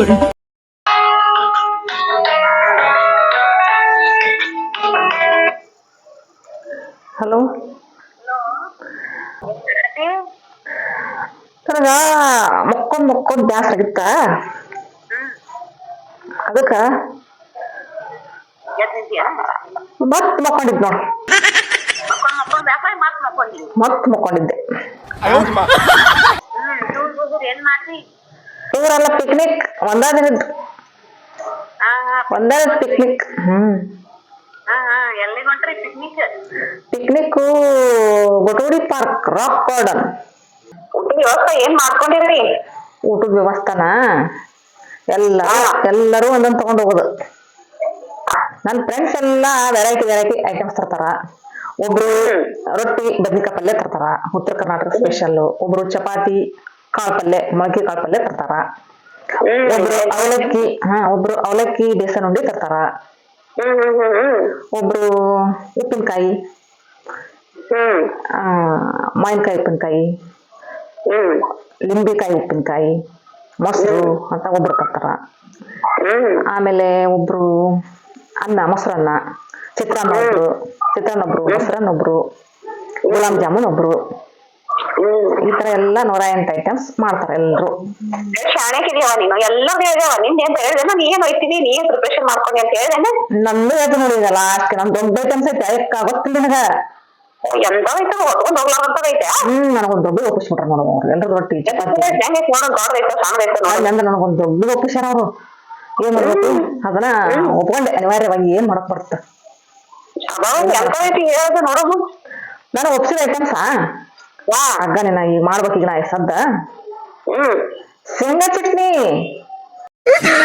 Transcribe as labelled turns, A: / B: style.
A: Hello ನನಗ ಮಕ್ಕೊಂದ್ ಮಕ್ಕೊಂದ್ ಬ್ಯಾಸ್ರ ಆಗಿತ್ತ? ಅದಕ್ಕ? ಮತ್ ಮಕ್ಕೊಂಡಿದ್ ನೋಡ್. ಮತ್ ಮಕ್ಕೊಂಡಿದ್ದೆ.
B: ಏನ್ ಮಾಡ್ತಿ
A: ಇವರೆಲ್ಲ ಪಿಕ್ನಿಕ್ ಒಂದ ದಿನದ್ ಒಂದ ಪಿಕ್ನಿಕ್ ಹ್ಮ್.
B: ಪಿಕ್ನಿಕ್
A: ಗೊಟೋಡಿ ಪಾರ್ಕ್ ರಾಕ್ ಗಾರ್ಡನ್
B: ಊಟದ ವ್ಯವಸ್ಥೆ ಏನ್ ಮಾಡ್ಕೊಂಡಿರಿ?
A: ಊಟದ ವ್ಯವಸ್ಥಾನ? ಎಲ್ಲ ಎಲ್ಲರೂ ಒಂದೊಂದ್ ತಗೊಂಡ್ ಹೋಗೋದು. ನನ್ನ ಫ್ರೆಂಡ್ಸ್ ಎಲ್ಲ ವೆರೈಟಿ ವೆರೈಟಿ ಐಟಮ್ಸ್ ತರ್ತಾರ. ಒಬ್ರು ರೊಟ್ಟಿ ಬದ್ನಿಕಾಯಿ ಪಲ್ಯ ತರ್ತಾರ. ಉತ್ತರ ಕರ್ನಾಟಕ ಸ್ಪೆಷಲ್ ಒಬ್ರು ಚಪಾತಿ ಕಾಳು ಪಲ್ಯ ಮೊಳಕೆ ಕಾಳು ಪಲ್ಯ ತರ್ತಾರ ಒಬ್ರು ಅವಲಕ್ಕಿ ಹಾ ಒಬ್ರು ಅವಲಕ್ಕಿ ಬೇಸನ್ ಉಂಡಿ ತರ್ತಾರ
B: ಹ್ಮ್ ಹ್ಮ್ ಹ್ಮ್ ಹ್ಮ್
A: ಒಬ್ರು ಉಪ್ಪಿನಕಾಯಿ
B: ಹ್ಮ್
A: ಆ, ಮಾವಿನಕಾಯಿ ಉಪ್ಪಿನಕಾಯಿ
B: ಹ್ಮ್
A: ಲಿಂಬೆಕಾಯಿ ಉಪ್ಪಿನಕಾಯಿ ಮೊಸರು ಅಂತ ಒಬ್ರು ತರ್ತಾರ
B: ಹ್ಮ್
A: ಆಮೇಲೆ ಒಬ್ರು ಅನ್ನ ಮೊಸರನ್ನ ಚಿತ್ರಾನ್ನ ಒಬ್ರು ಚಿತ್ರಾನ್ನ ಒಬ್ರು ಮೊಸರನ್ನ ಒಬ್ರು ಗುಲಾಬ್ ಜಾಮೂನ್ ಒಬ್ರು
B: ಹ್ಮ್
A: ಈ ತರ ಎಲ್ಲಾ ನೂರ ಎಂಟು ಐಟಮ್ಸ್ ಮಾಡ್ತಾರೆ ಎಲ್ರು.
B: ಶಾಣೆಕಿದ್ಯಾವ ನೀನು. ಎಲ್ಲರೂ ಹೇಳ್ಯಾವ ನಿಂದ ಏನ್ ಹೇಳ್ದೇನ ನಾನು ಏನ್ ಹೋಯ್ತೀನಿ ನೀ ಏನ್ ಪ್ರಿಪರೇಷನ್ ಮಾಡ್ಕೊಂಡಿ ಅಂತ ಹೇಳಿದ್ರೆ
A: ನಮ್ದು ಅದು ನೋಡಿ ಈಗ ಲಾಸ್ಟ್ ನಮ್ ದೊಡ್ಡ ಐಟಮ್ಸ್ ಐತೆ ಅದಕ್ಕೆ ಗೊತ್ತಿಲ್ಲ ನಿನಗ.
B: ಎಂತ ಐತ ಹೊತ್ಕೊಂಡ್ ಐತೆ?
A: ಹ್ಮ್ ನನಗೊಂದು ದೊಡ್ಡ ಒಪ್ಪಿಸ್ಬಿಟ್ರ ನೋಡು ಅವ್ರು. ಎಲ್ಲರೂ ರೊಟ್ಟಿ ಚಪಾತಿ
B: ಹೆಂಗೈತ್ ನೋಡ ದೊಡ್ಡ ಐತ ಸಣ್ಣ ಐತ ನೋಡ.
A: ಅಂದ್ರೆ ನನಗೊಂದು ದೊಡ್ಡ ಒಪ್ಪಿಸ್ಯಾರ ಅವರು. ಏನ್ ಮಾಡ್ಬೇಕು? ಅದನ್ನ ಒಪ್ಕೊಂಡೆ. ಅನಿವಾರ್ಯವಾಗಿ ಏನ್ ಮಾಡಕ್ ಬರುತ್ತೆ?
B: ಅದಾವ ಎಂತ ಐತಿ ಹೇಳೋದು ನೋಡೋದು
A: ನಾನು ಒಪ್ಸಿದ ಐಟಮ್ಸಾ
B: ವಾ
A: ನಾ ಈಗ ಮಾಡ್ಬೇಕೀಗ ನಾ ಸದ್ದ.
B: ಹ್ಮ್.
A: ಶೇಂಗಾ ಚಟ್ನಿ.